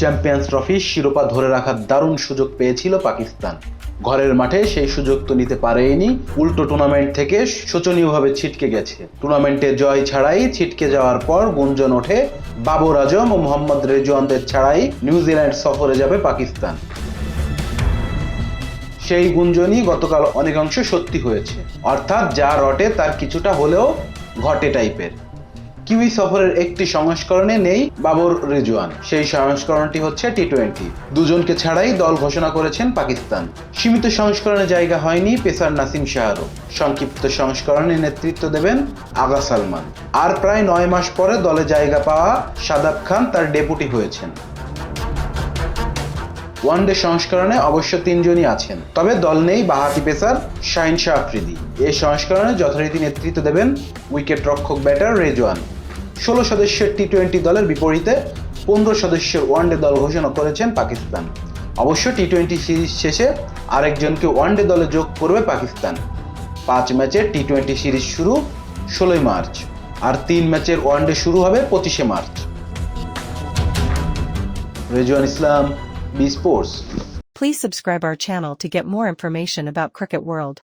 Champions ট্রফির শিরোপা ধরে রাখার দারুণ সুযোগ পেয়েছিল পাকিস্তান। ঘরের মাঠে সেই সুযোগ তো নিতে পারেনি, উল্টো টুর্নামেন্ট থেকে শোচনীয়ভাবে ছিটকে গেছে। টুর্নামেন্টে জয় ছাড়াই ছিটকে যাওয়ার পর গুঞ্জন ওঠে বাবর আজম ও মোহাম্মদ রেজওয়ানদের ছাড়াই নিউজিল্যান্ড সফরে যাবে পাকিস্তান। সেই গুঞ্জনই গতকাল অনেকাংশ সত্যি হয়েছে। অর্থাৎ যা রটে তার কিছুটা হলেও ঘটে টাইপের কিউই সফরের একটি সংস্করণে নেই বাবর রিজওয়ান। সেই সংস্করণটি হচ্ছে টি টোয়েন্টি দুজনকে ছাড়াই দল ঘোষণা করেছেন পাকিস্তান। সীমিত সংস্করণে জায়গা হয়নি পেসার নাসিম শাহরও সংক্ষিপ্ত সংস্করণে নেতৃত্ব দেবেন আগা সালমান। আর প্রায় নয় মাস পরে দলে জায়গা পাওয়া সাদাব খান তার ডেপুটি হয়েছেন। ওয়ানডে সংস্করণে অবশ্য তিনজনই আছেন, তবে দল নেই বাহাতি পেসার শাহিন শাহ আফ্রিদি। এই সংস্করণে যথারীতি নেতৃত্ব দেবেন উইকেট রক্ষক ব্যাটার রেজওয়ান। ষোলো সদস্যের টি টোয়েন্টি দলের বিপরীতে পনেরো সদস্যের ওয়ানডে দল ঘোষণা করেছেন পাকিস্তান। অবশ্য টি টোয়েন্টি সিরিজ শেষে আরেকজনকে ওয়ানডে দলে যোগ করবে পাকিস্তান। পাঁচ ম্যাচের টি টোয়েন্টি সিরিজ শুরু ষোলোই মার্চ আর তিন ম্যাচের ওয়ানডে শুরু হবে পঁচিশে March. Rezwan Islam B sports Please subscribe our channel to get more information about Cricket World.